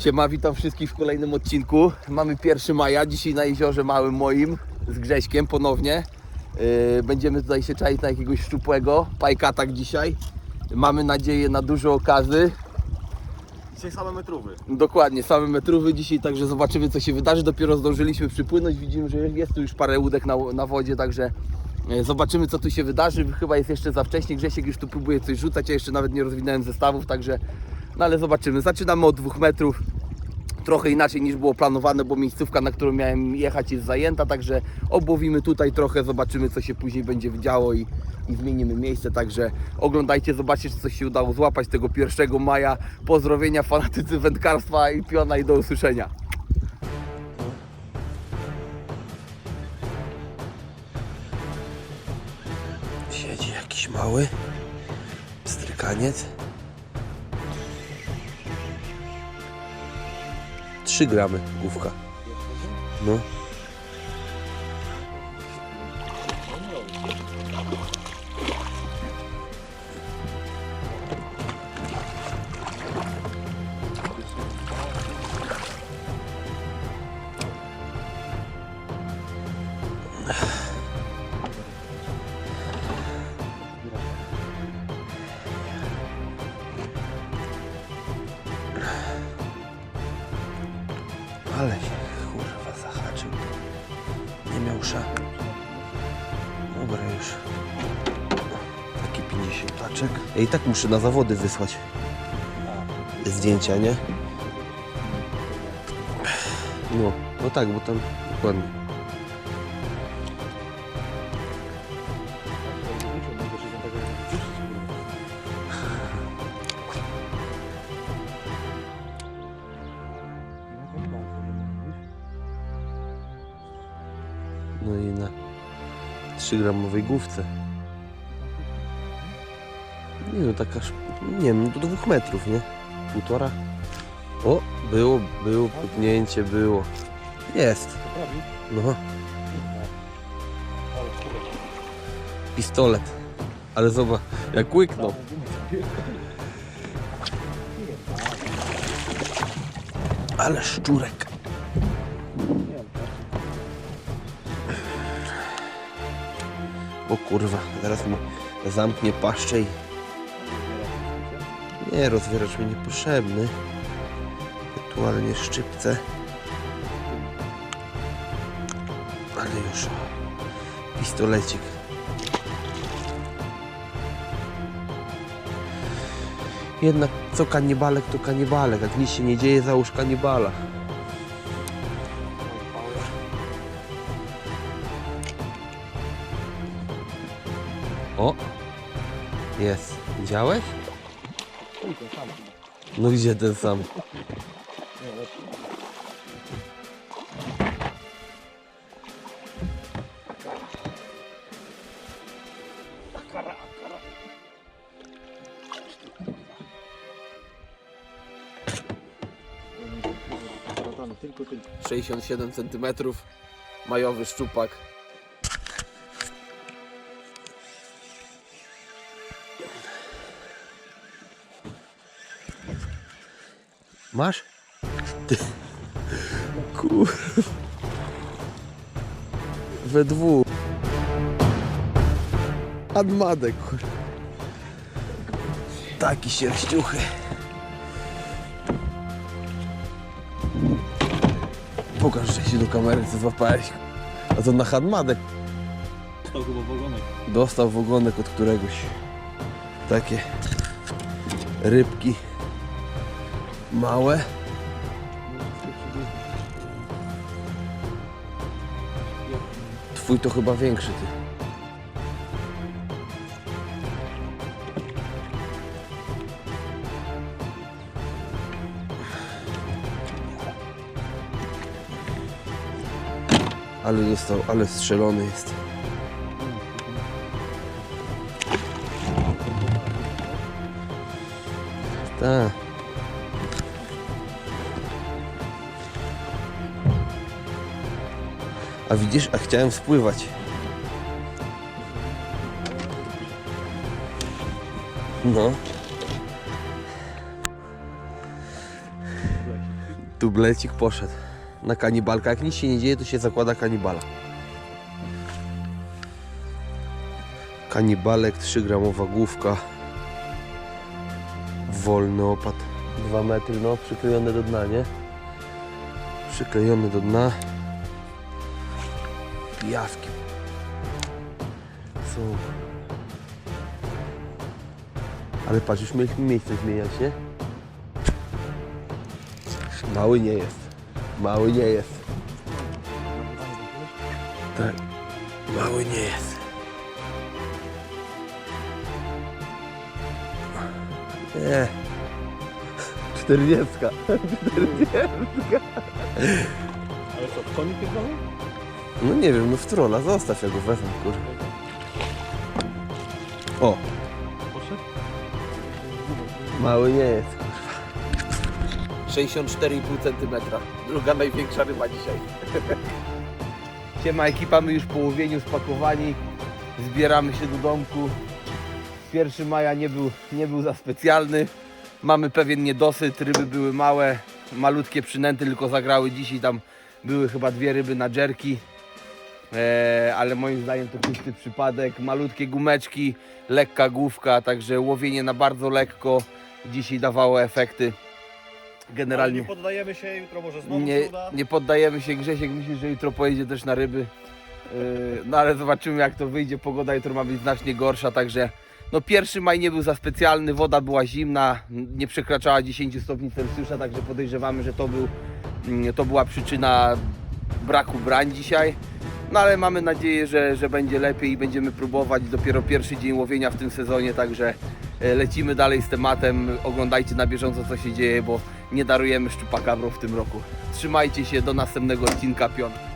Siema, witam wszystkich w kolejnym odcinku. Mamy 1 maja, dzisiaj na jeziorze małym moim z Grześkiem ponownie. Yy, będziemy tutaj się czaić na jakiegoś szczupłego, pajkatak dzisiaj. Mamy nadzieję na dużo okazy. Dzisiaj same metrówy. Dokładnie, same metrówy dzisiaj, także zobaczymy co się wydarzy. Dopiero zdążyliśmy przypłynąć, widzimy, że jest tu już parę łódek na, na wodzie, także e, zobaczymy co tu się wydarzy. Chyba jest jeszcze za wcześnie, Grzesiek już tu próbuje coś rzucać, ja jeszcze nawet nie rozwinąłem zestawów, także no ale zobaczymy. Zaczynamy od dwóch metrów. Trochę inaczej niż było planowane, bo miejscówka, na którą miałem jechać jest zajęta, także obłowimy tutaj trochę, zobaczymy co się później będzie działo i, i zmienimy miejsce, także oglądajcie, zobaczcie czy coś się udało złapać tego 1 maja. Pozdrowienia fanatycy wędkarstwa i piona i do usłyszenia. Siedzi jakiś mały strykaniec. 3 gramy główka. No. Ale się kurwa zahaczył. Nie miał szak. Dobra już. Taki 50 laczek. Ja i tak muszę na zawody wysłać. Zdjęcia, nie? No, no tak, bo tam dokładnie. No i na 3 gramowej główce. Nie no, taka, nie wiem, do dwóch metrów, nie? Półtora. O, było, było, puknięcie było. Jest. No. Pistolet. Ale zobacz, jak łyknął. Ale szczurek. O kurwa, zaraz mi zamknie paszczę i... Nie, rozwieracz mi niepotrzebny. Ewentualnie szczypce. Ale już. Pistolecik. Jednak co kanibalek to kanibalek. Jak nic się nie dzieje, załóż kanibala. O! Jest. Widziałeś? No gdzie ten sam? Tylko. 67 cm, majowy szczupak. Masz? Ty. Kur... We dwóch. Admadek, kur... Taki sierściuchy. Pokaż że się do kamery, co złapałeś. A to na hadmadek Stał chyba wagonek. dostał w ogonek od któregoś. Takie rybki małe. Twój to chyba większy ty. Ale dostał, ale strzelony jest. Tak. A widzisz, a chciałem spływać. No. Tublecik poszedł na kanibalka. Jak nic się nie dzieje, to się zakłada kanibala. Kanibalek, 3-gramowa główka. Wolny opad. 2 metry, no przyklejone do dna, nie? Przyklejony do dna. Pijawkiem. Są. Ale patrz, już mieliśmy miejsce zmieniać, nie? Mały nie jest. Mały nie jest. Tak. Mały nie jest. Nie. Czterdziestka. Ale co, konik jest dalej? No nie wiem, no w trola, zostaw, ja go wezmę, kurwa. O, mały nie jest, kurwa. 64,5 cm. Druga największa ryba dzisiaj. Siema ekipa, my już po łowieniu spakowani. Zbieramy się do domku. 1 maja nie był, nie był za specjalny. Mamy pewien niedosyt, ryby były małe, malutkie przynęty tylko zagrały dzisiaj. Tam były chyba dwie ryby na dżerki. E, ale moim zdaniem to czysty przypadek. Malutkie gumeczki, lekka główka, także łowienie na bardzo lekko dzisiaj dawało efekty. Ale Generalnie nie poddajemy się, jutro może znowu nie, się uda. nie poddajemy się. Grzesiek myśli, że jutro pojedzie też na ryby. Yy, No ale zobaczymy jak to wyjdzie. Pogoda jutro ma być znacznie gorsza, także no pierwszy maj nie był za specjalny, woda była zimna, nie przekraczała 10 stopni Celsjusza, także podejrzewamy, że to, był, mm, to była przyczyna braku brań dzisiaj. No ale mamy nadzieję, że, że będzie lepiej i będziemy próbować. Dopiero pierwszy dzień łowienia w tym sezonie, także e, lecimy dalej z tematem. Oglądajcie na bieżąco co się dzieje, bo nie darujemy szczupaka w tym roku. Trzymajcie się, do następnego odcinka, piąt.